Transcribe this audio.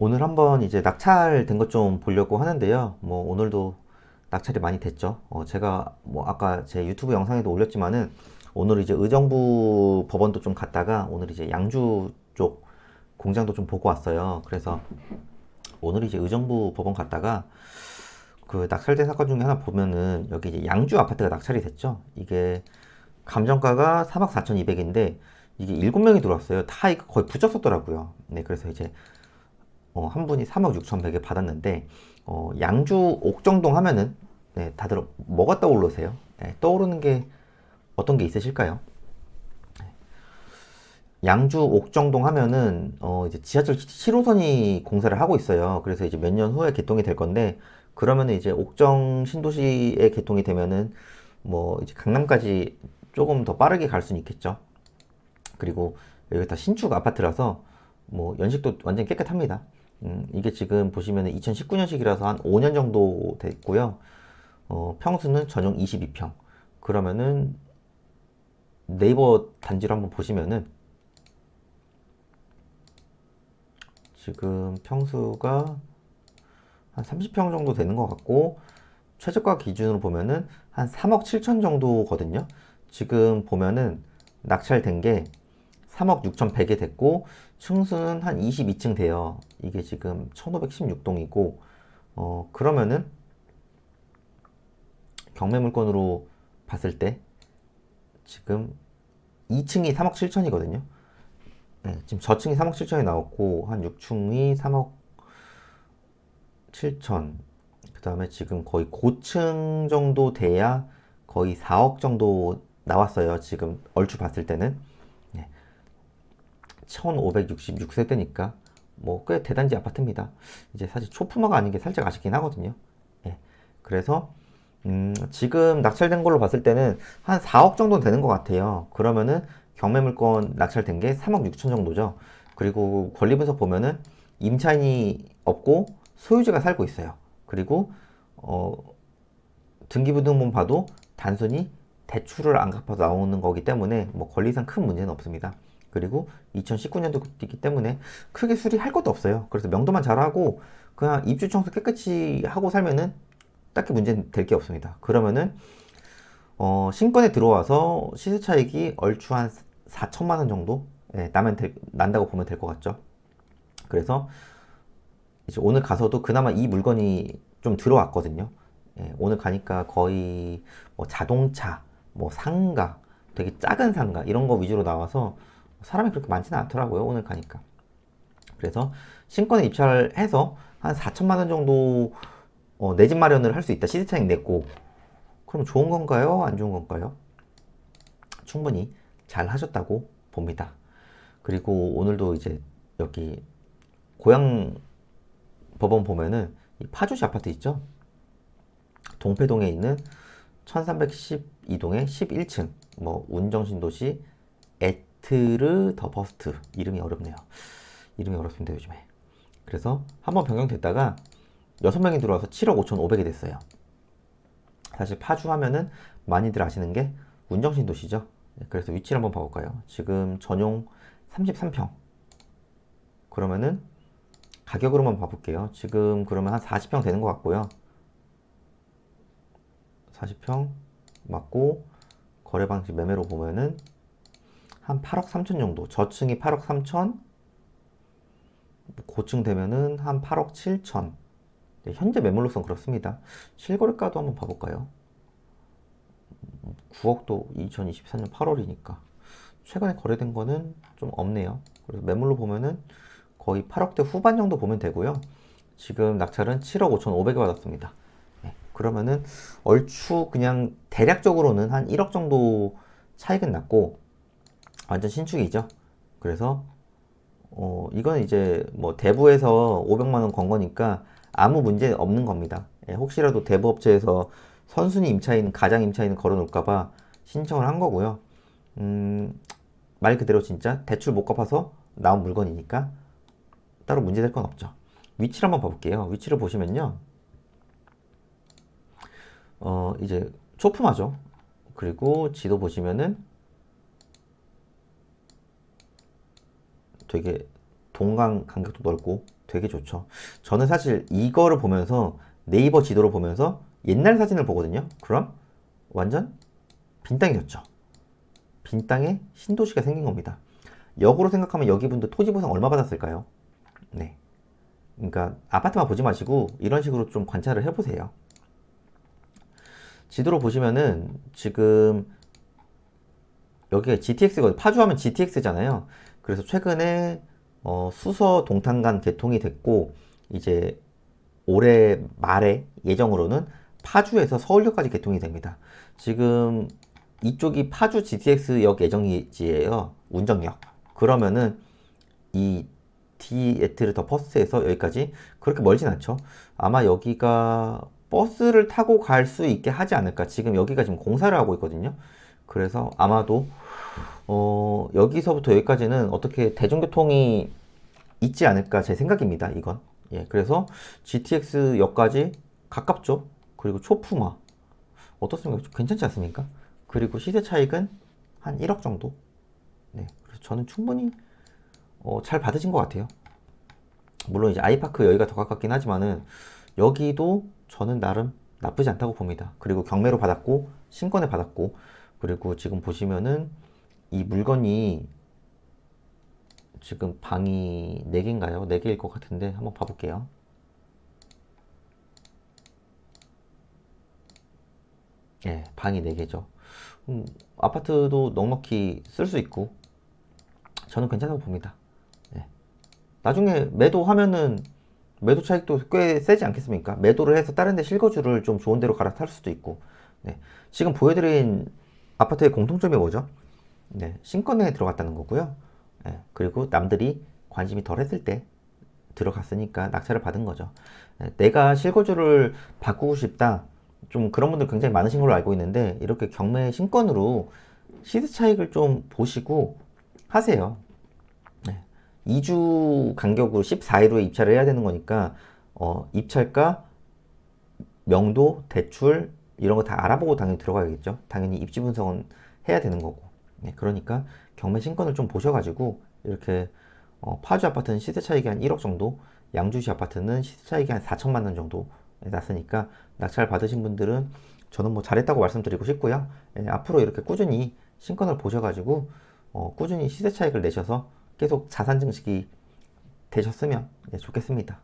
오늘 한번 이제 낙찰된 것 좀 보려고 하는데요. 뭐 오늘도 낙찰이 많이 됐죠. 어, 제가 뭐 아까 제 유튜브 영상에도 올렸지만은 오늘 이제 의정부 법원도 좀 갔다가 오늘 이제 양주 쪽 공장도 좀 보고 왔어요. 그래서 오늘 이제 의정부 법원 갔다가 그 낙찰된 사건 중에 하나 보면은 여기 이제 양주 아파트가 낙찰이 됐죠. 이게 감정가가 3억 4,200인데 이게 7명이 들어왔어요. 다 거의 붙였었더라고요. 네, 그래서 이제 어, 한 분이 3억 6,100에 받았는데 어, 양주 옥정동 하면은 네, 다들 뭐가 떠오르세요? 네, 떠오르는 게 어떤 게 있으실까요? 양주 옥정동 하면은 어 이제 지하철 7호선이 공사를 하고 있어요. 그래서 이제 몇 년 후에 개통이 될 건데 그러면은 이제 옥정 신도시에 개통이 되면은 뭐 이제 강남까지 조금 더 빠르게 갈 수는 있겠죠. 그리고 여기 다 신축 아파트라서 뭐 연식도 완전 깨끗합니다. 음, 이게 지금 보시면은 2019년식이라서 한 5년 정도 됐고요. 어, 평수는 전용 22평. 그러면은 네이버 단지로 한번 보시면은 지금 평수가 한 30평 정도 되는 것 같고 최저가 기준으로 보면은 한 3억 7천 정도거든요. 지금 보면은 낙찰된 게 3억 6,100에 됐고 층수는 한 22층 돼요. 이게 지금 1516동이고 어 그러면은 경매 물건으로 봤을 때 지금 2층이 3억 7천이거든요. 네, 지금 저층이 3억 7천이 나왔고 한 6층이 3억 7천. 그 다음에 지금 거의 고층 정도 돼야 거의 4억 정도 나왔어요. 지금 얼추 봤을 때는. 1566세대니까 뭐 꽤 대단지 아파트입니다. 이제 사실 초품화가 아닌 게 살짝 아쉽긴 하거든요. 예. 그래서 음, 지금 낙찰된 걸로 봤을 때는 한 4억 정도 되는 것 같아요. 그러면은 경매 물건 낙찰된 게 3억 6천 정도죠. 그리고 권리 분석 보면은 임차인이 없고 소유주가 살고 있어요. 그리고 어, 등기부등본 봐도 단순히 대출을 안 갚아서 나오는 거기 때문에 뭐 권리상 큰 문제는 없습니다. 그리고 2019년도이기 때문에 크게 수리할 것도 없어요. 그래서 명도만 잘하고 그냥 입주 청소 깨끗이 하고 살면은 딱히 문제는 될 게 없습니다. 그러면은 어, 신권에 들어와서 시세 차익이 얼추 한 4천만 원 정도 예, 나면 될, 난다고 보면 될 것 같죠. 그래서 이제 오늘 가서도 그나마 이 물건이 좀 들어왔거든요. 예, 오늘 가니까 거의 뭐 자동차, 뭐 상가, 되게 작은 상가 이런 거 위주로 나와서 사람이 그렇게 많지는 않더라고요. 오늘 가니까. 그래서 신권에 입찰을 해서 한 4천만 원 정도 어, 내 집 마련을 할 수 있다. 시세 차익 냈고. 그럼 좋은 건가요? 안 좋은 건가요? 충분히 잘 하셨다고 봅니다. 그리고 오늘도 이제 여기 고향 법원 보면은 이 파주시 아파트 있죠? 동패동에 있는 1312동의 11층 뭐 운정신도시 에트르 더 버스트 이름이 어렵네요. 이름이 어렵습니다 요즘에. 그래서 한번 변경됐다가 6명이 들어와서 7억 5천5백이 됐어요. 사실 파주 하면은 많이들 아시는 게 운정신 도시죠. 네, 그래서 위치를 한번 봐볼까요? 지금 전용 33평. 그러면은 가격으로만 봐볼게요. 지금 그러면 한 40평 되는 것 같고요. 40평 맞고 거래 방식 매매로 보면은 한 8억 3천 정도. 저층이 8억 3천, 고층 되면은 한 8억 7천. 네, 현재 매물로선 그렇습니다. 실거래가도 한번 봐볼까요? 9억도 2024년 8월이니까 최근에 거래된 거는 좀 없네요. 그래서 매물로 보면은 거의 8억대 후반 정도 보면 되고요. 지금 낙찰은 7억 5천5백에 받았습니다. 네, 그러면은 얼추 그냥 대략적으로는 한 1억 정도 차익은 났고 완전 신축이죠. 그래서 어, 이건 이제 뭐 대부에서 500만 원 건 거니까 아무 문제 없는 겁니다. 예, 혹시라도 대부 업체에서 선순위 임차인, 가장 임차인 걸어 놓을까봐 신청을 한 거고요. 음, 말 그대로 진짜 대출 못 갚아서 나온 물건이니까 따로 문제 될 건 없죠. 위치를 한번 봐볼게요. 위치를 보시면요. 어, 이제 초품화죠. 그리고 지도 보시면은 되게 동강 간격도 넓고 되게 좋죠. 저는 사실 이거를 보면서 네이버 지도를 보면서 옛날 사진을 보거든요. 그럼 완전 빈 땅이었죠. 빈 땅에 신도시가 생긴 겁니다. 역으로 생각하면 여기 분들 토지 보상 얼마 받았을까요? 네. 그러니까 아파트만 보지 마시고 이런 식으로 좀 관찰을 해보세요. 지도로 보시면은 지금 여기가 GTX거든요. 파주하면 GTX잖아요. 그래서 최근에 어, 수서 동탄간 개통이 됐고 이제 올해 말에 예정으로는 파주에서 서울역까지 개통이 됩니다. 지금 이쪽이 파주 GTX역 예정지예요. 운정역. 그러면은 이 디에트르 더 퍼스트에서 여기까지 그렇게 멀진 않죠. 아마 여기가 버스를 타고 갈 수 있게 하지 않을까. 지금 여기가 지금 공사를 하고 있거든요. 그래서 아마도 어, 여기서부터 여기까지는 어떻게 대중교통이 있지 않을까 제 생각입니다. 이건. 예, 그래서 GTX역까지 가깝죠. 그리고 초품화 어떻습니까? 좀 괜찮지 않습니까? 그리고 시세 차익은 한 1억 정도. 네, 그래서 저는 충분히 어, 잘 받으신 것 같아요. 물론 이제 아이파크 여기가 더 가깝긴 하지만은 여기도 저는 나름 나쁘지 않다고 봅니다. 그리고 경매로 받았고 신권에 받았고 그리고 지금 보시면은 이 물건이 지금 방이 4개인가요? 4개일 것 같은데 한번 봐볼게요. 예, 방이 4개죠. 음, 아파트도 넉넉히 쓸 수 있고 저는 괜찮다고 봅니다. 예. 나중에 매도하면은 매도 차익도 꽤 세지 않겠습니까? 매도를 해서 다른 데 실거주를 좀 좋은 데로 갈아탈 수도 있고 네. 지금 보여드린 아파트의 공통점이 뭐죠? 네. 신권에 들어갔다는 거고요. 예. 그리고 남들이 관심이 덜 했을 때 들어갔으니까 낙찰을 받은 거죠. 예. 내가 실거주를 바꾸고 싶다. 좀 그런 분들 굉장히 많으신 걸로 알고 있는데 이렇게 경매 신권으로 시세 차익을 좀 보시고 하세요. 네. 2주 간격으로 14일 후에 입찰을 해야 되는 거니까 어, 입찰가, 명도, 대출 이런 거 다 알아보고 당연히 들어가야겠죠. 당연히 입지 분석은 해야 되는 거고. 네, 그러니까 경매 신권을 좀 보셔가지고 이렇게 어, 파주 아파트는 시세 차익이 한 1억 정도, 양주시 아파트는 시세 차익이 한 4천만 원 정도 났으니까 낙찰 받으신 분들은 저는 뭐 잘했다고 말씀드리고 싶고요. 예, 앞으로 이렇게 꾸준히 신권을 보셔가지고 어, 꾸준히 시세 차익을 내셔서 계속 자산 증식이 되셨으면 예, 좋겠습니다.